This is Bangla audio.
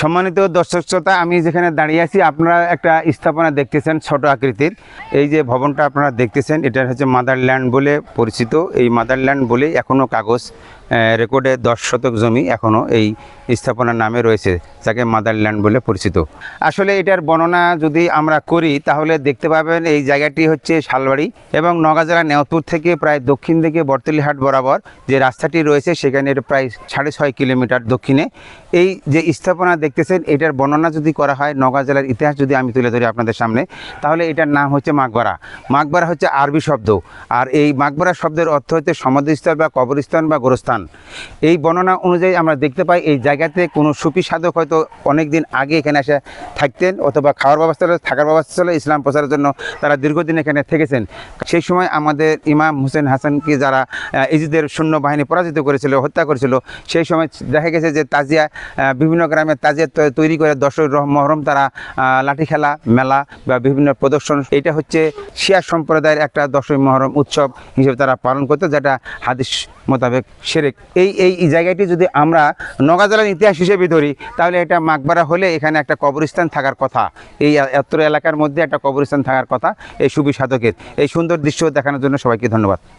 সম্মানিত দর্শক শ্রোতা, আমি যেখানে দাঁড়িয়ে আছি, আপনারা একটা স্থাপনা দেখতেছেন ছোট আকৃতির। এই যে ভবনটা আপনারা দেখতেছেন, এটা হচ্ছে মাদারল্যান্ড বলে পরিচিত। এই মাদারল্যান্ড বলে এখনও কাগজ রেকর্ডে দশ শতক জমি এখনও এই স্থাপনার নামে রয়েছে, যাকে মাদারল্যান্ড বলে পরিচিত। আসলে এটার বর্ণনা যদি আমরা করি, তাহলে দেখতে পাবেন এই জায়গাটি হচ্ছে শালবাড়ি এবং নওগাঁ জেলার নেওয়াতপুর থেকে প্রায় দক্ষিণ দিকে বর্তলিহাট বরাবর যে রাস্তাটি রয়েছে, সেখানে প্রায় সাড়ে ছয় কিলোমিটার দক্ষিণে। এই যে স্থাপনা দেখতেছেন, এটার বর্ণনা যদি করা হয়, নওগাঁ জেলার ইতিহাস যদি আমি তুলে ধরি আপনাদের সামনে, তাহলে এটার নাম হচ্ছে মাকবারা। মাকবারা হচ্ছে আরবি শব্দ। আর এই মাকবারা শব্দের অর্থ হচ্ছে সমাধিস্থল বা কবরস্থান বা গোরস্থান। এই বর্ণনা অনুযায়ী আমরা দেখতে পাই, এই জায়গাতে কোনো সুফি সাধক হয়তো অনেক দিন আগে এখানে এসে থাকতেন অথবা খাওয়ার ব্যবস্থা থাকার ব্যবস্থা ছিল ইসলাম প্রচারের জন্য তারা দীর্ঘদিন এখানে থেকেছেন। সেই সময় আমাদের ইমাম হোসেন হাসানকে যারা ইজিদের সৈন্যবাহিনী পরাজিত করেছিল, হত্যা করেছিল, সেই সময় দেখা গেছে যে তাজিয়া বিভিন্ন গ্রামে তাজিয়া তৈ- তৈরি করে রহ- মহরম তারা লাঠি খেলা, মেলা বা বিভিন্ন প্রদর্শন এটা হচ্ছে শিয়া সম্প্রদায়ের একটা দশই মহরম উৎসব হিসেবে তারা পালন করতো, যেটা হাদিস মোতাবেক সেরেক। এই এই এই জায়গাটি যদি আমরা নগা জেলার ইতিহাস হিসেবে ধরি, তাহলে এটা মাকবারা হলে এখানে একটা কবরস্থান থাকার কথা। এই এত এলাকার মধ্যে একটা কবরস্থান থাকার কথা, এই সুবি সাধকের এই সুন্দর দৃশ্য দেখানোর জন্য সবাইকে ধন্যবাদ।